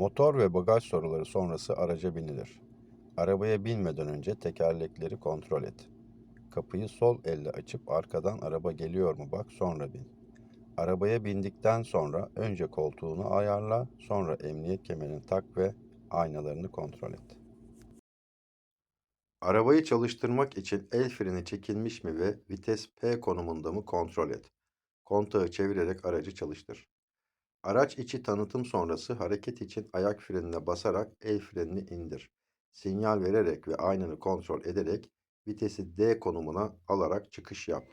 Motor ve bagaj soruları sonrası araca binilir. Arabaya binmeden önce tekerlekleri kontrol et. Kapıyı sol elle açıp arkadan araba geliyor mu bak sonra bin. Arabaya bindikten sonra önce koltuğunu ayarla, sonra emniyet kemerini tak ve aynalarını kontrol et. Arabayı çalıştırmak için el freni çekilmiş mi ve vites P konumunda mı kontrol et. Kontağı çevirerek aracı çalıştır. Araç içi tanıtım sonrası hareket için ayak frenine basarak el frenini indir. Sinyal vererek ve aynanı kontrol ederek vitesi D konumuna alarak çıkış yap.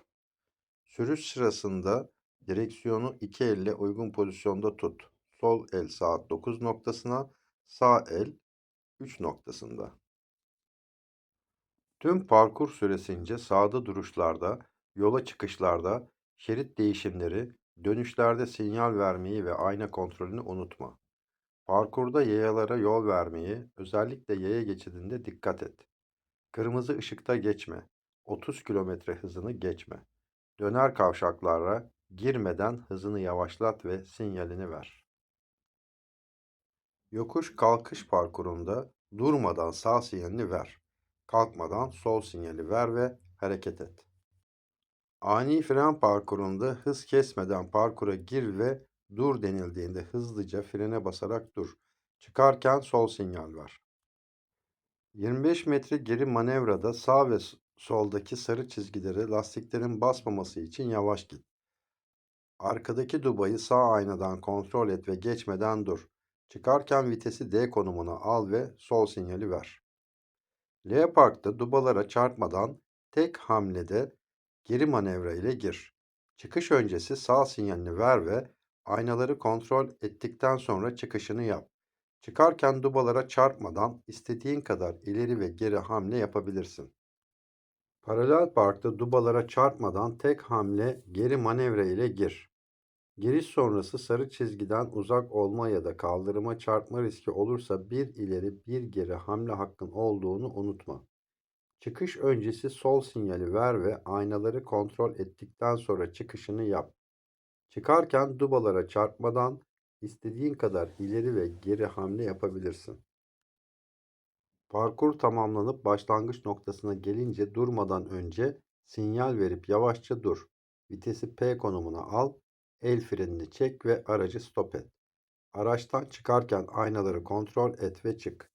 Sürüş sırasında direksiyonu iki elle uygun pozisyonda tut. Sol el saat 9 noktasına, sağ el 3 noktasında. Tüm parkur süresince sağda duruşlarda, yola çıkışlarda, şerit değişimleri, dönüşlerde sinyal vermeyi ve ayna kontrolünü unutma. Parkurda yayalara yol vermeyi, özellikle yaya geçidinde dikkat et. Kırmızı ışıkta geçme. 30 km hızını geçme. Döner kavşaklara girmeden hızını yavaşlat ve sinyalini ver. Yokuş kalkış parkurunda durmadan sağ sinyalini ver. Kalkmadan sol sinyali ver ve hareket et. Ani fren parkurunda hız kesmeden parkura gir ve dur denildiğinde hızlıca frene basarak dur. Çıkarken sol sinyal ver. 25 metre geri manevrada sağ ve soldaki sarı çizgilere lastiklerin basmaması için yavaş git. Arkadaki dubayı sağ aynadan kontrol et ve geçmeden dur. Çıkarken vitesi D konumuna al ve sol sinyali ver. L parkta dubalara çarpmadan tek hamlede geri manevra ile gir. Çıkış öncesi sağ sinyalini ver ve aynaları kontrol ettikten sonra çıkışını yap. Çıkarken dubalara çarpmadan istediğin kadar ileri ve geri hamle yapabilirsin. Paralel parkta dubalara çarpmadan tek hamle geri manevra ile gir. Giriş sonrası sarı çizgiden uzak olma ya da kaldırıma çarpma riski olursa bir ileri bir geri hamle hakkın olduğunu unutma. Çıkış öncesi sol sinyali ver ve aynaları kontrol ettikten sonra çıkışını yap. Çıkarken dubalara çarpmadan istediğin kadar ileri ve geri hamle yapabilirsin. Parkur tamamlanıp başlangıç noktasına gelince durmadan önce sinyal verip yavaşça dur. Vitesi P konumuna al, el frenini çek ve aracı stop et. Araçtan çıkarken aynaları kontrol et ve çık.